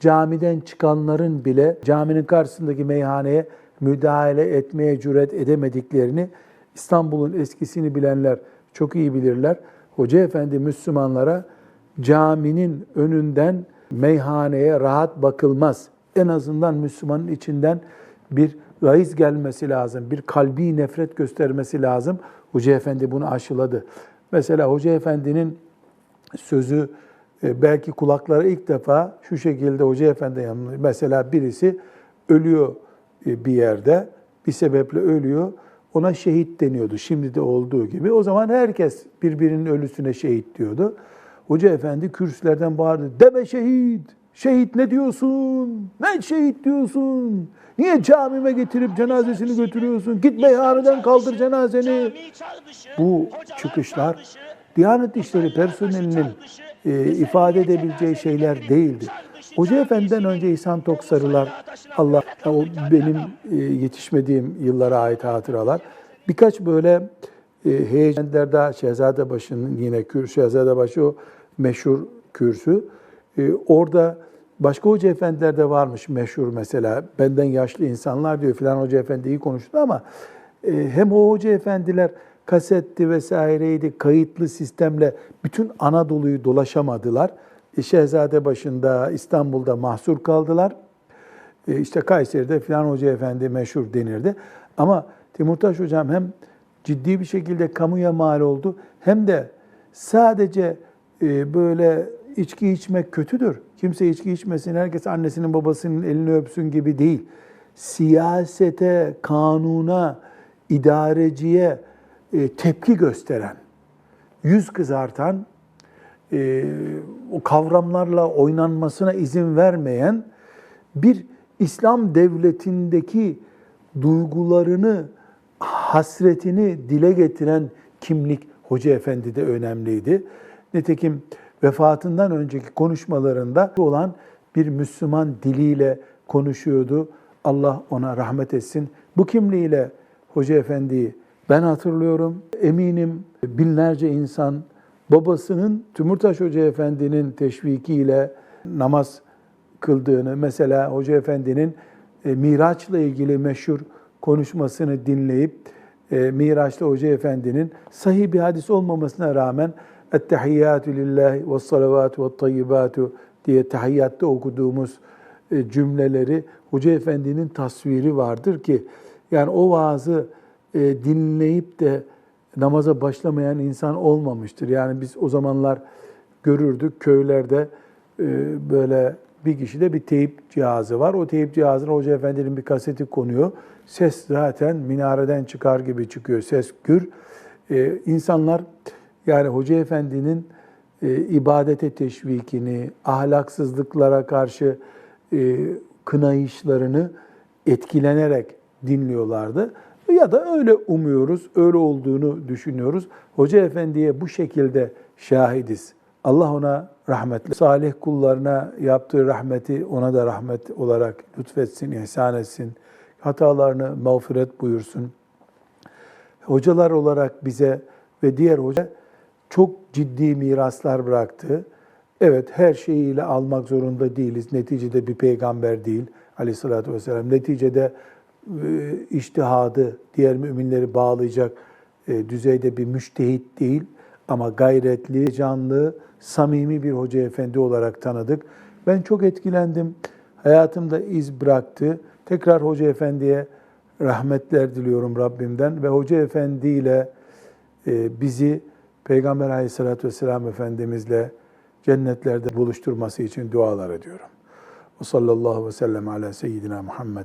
camiden çıkanların bile caminin karşısındaki meyhaneye müdahale etmeye cüret edemediklerini İstanbul'un eskisini bilenler çok iyi bilirler. Hoca Efendi Müslümanlara caminin önünden meyhaneye rahat bakılmaz. En azından Müslümanın içinden bir gayz gelmesi lazım, bir kalbi nefret göstermesi lazım. Hoca Efendi bunu aşıladı. Mesela Hoca Efendi'nin sözü belki kulaklara ilk defa şu şekilde Hoca Efendi yanında mesela birisi ölüyor e, bir yerde bir sebeple ölüyor. Ona şehit deniyordu şimdi de olduğu gibi. O zaman herkes birbirinin ölüsüne şehit diyordu. Hoca Efendi kürsülerden bağırdı. Deme şehit. Şehit ne diyorsun? Ne şehit diyorsun? Niye camime getirip cenazesini götürüyorsun? Git meyhaneden kaldır cenazeni. Bu çıkışlar Diyanet İşleri personelinin e, ifade edebileceği şeyler değildi. Hoca Efendi'den önce İhsan Toksarılar, Allah o benim e, yetişmediğim yıllara ait hatıralar. Birkaç böyle e, heyecanlarda Şehzadebaşı'nın yine kür, Şehzadebaşı o meşhur kürsü. E, orada başka hoca efendiler de varmış meşhur mesela. Benden yaşlı insanlar diyor filan hoca efendi iyi konuştu ama e, hem o hoca efendiler kasetti vesaireydi, kayıtlı sistemle bütün Anadolu'yu dolaşamadılar. E, Şehzade başında İstanbul'da mahsur kaldılar. E, işte Kayseri'de filan hoca efendi meşhur denirdi. Ama Timurtaş hocam hem ciddi bir şekilde kamuya mal oldu hem de sadece e, böyle içki içmek kötüdür. Kimse içki içmesin, herkes annesinin babasının elini öpsün gibi değil. Siyasete, kanuna, idareciye e, tepki gösteren, yüz kızartan, e, o kavramlarla oynanmasına izin vermeyen bir İslam devletindeki duygularını, hasretini dile getiren kimlik Hoca Efendi de önemliydi. Nitekim vefatından önceki konuşmalarında olan bir Müslüman diliyle konuşuyordu. Allah ona rahmet etsin. Bu kimliğiyle Hoca Efendi'yi ben hatırlıyorum. Eminim binlerce insan babasının Tümürtaş Hoca Efendi'nin teşvikiyle namaz kıldığını, mesela Hoca Efendi'nin e, Miraç'la ilgili meşhur konuşmasını dinleyip e, Miraç'ta Hoca Efendi'nin sahih bir hadis olmamasına rağmen Ettehiyyatü lillahi ve salavatü ve tayyibatu diye tahiyyatta okuduğumuz e, cümleleri Hoca Efendi'nin tasviri vardır ki yani o vaazı e, dinleyip de namaza başlamayan insan olmamıştır. Yani biz o zamanlar görürdük köylerde e, böyle bir kişide bir teyip cihazı var. O teyip cihazına Hoca Efendi'nin bir kaseti konuyor. Ses zaten minareden çıkar gibi çıkıyor. Ses gür. Ee, insanlar yani Hoca Efendi'nin e, ibadete teşvikini, ahlaksızlıklara karşı e, kınayışlarını etkilenerek dinliyorlardı. Ya da öyle umuyoruz, öyle olduğunu düşünüyoruz. Hoca Efendi'ye bu şekilde şahidiz. Allah ona rahmetle, salih kullarına yaptığı rahmeti ona da rahmet olarak lütfetsin, ihsan etsin. Hatalarını mağfiret buyursun. Hocalar olarak bize ve diğer hoca çok ciddi miraslar bıraktı. Evet her şeyiyle almak zorunda değiliz. Neticede bir peygamber değil aleyhissalatü vesselam. Neticede iştihadı diğer müminleri bağlayacak e, düzeyde bir müştehit değil. Ama gayretli, canlı, samimi bir hoca efendi olarak tanıdık. Ben çok etkilendim. Hayatımda iz bıraktı. Tekrar hoca efendiye rahmetler diliyorum Rabbimden ve hoca efendi ile e, bizi Peygamber aleyhissalatü vesselam Efendimizle cennetlerde buluşturması için dualar ediyorum. Ve sallallahu ve sellem ala seyyidina Muhammed